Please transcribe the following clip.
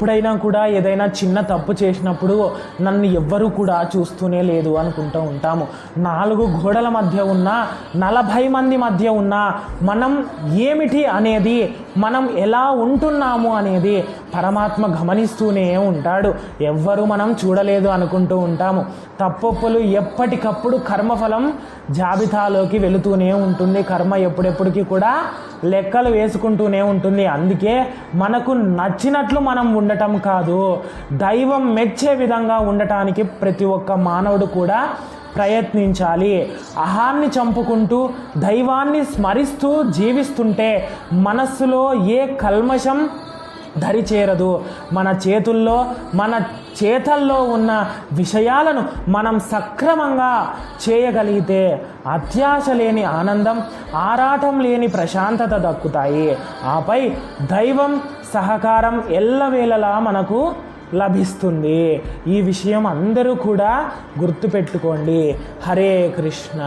ఎప్పుడైనా కూడా ఏదైనా చిన్న తప్పు చేసినప్పుడు నన్ను ఎవ్వరూ కూడా చూస్తూనే లేదు అనుకుంటూ ఉంటాము. నాలుగు గోడల మధ్య ఉన్న నలభై మంది మధ్య ఉన్న మనం ఏమిటి అనేది మనం ఎలా ఉంటున్నాము అనేది పరమాత్మ గమనిస్తూనే ఉంటాడు. ఎవ్వరు మనం చూడలేదు అనుకుంటూ ఉంటాము. తప్పొప్పులు ఎప్పటికప్పుడు కర్మఫలం జాబితాలోకి వెళుతూనే ఉంటుంది. కర్మ ఎప్పుడెప్పటికీ కూడా లెక్కలు వేసుకుంటూనే ఉంటుంది. అందుకే మనకు నచ్చినట్లు మనం ఉండటం కాదు. దైవం మెచ్చే విధంగా ఉండటానికి ప్రతి ఒక్క మానవుడు కూడా ప్రయత్నించాలి. అహాన్ని చంపుకుంటూ దైవాన్ని స్మరిస్తూ జీవిస్తుంటే మనస్సులో ఏ కల్మషం దరి చేరదు మన చేతుల్లో మన చేతల్లో ఉన్న విషయాలను మనం సక్రమంగా చేయగలిగితే అత్యాశ లేని ఆనందం ఆరాటం లేని ప్రశాంతత దక్కుతాయి. ఆపై దైవం సహకారం ఎల్లవేళలా మనకు లభిస్తుంది. ఈ విషయం అందరూ కూడా గుర్తుపెట్టుకోండి. హరే కృష్ణ.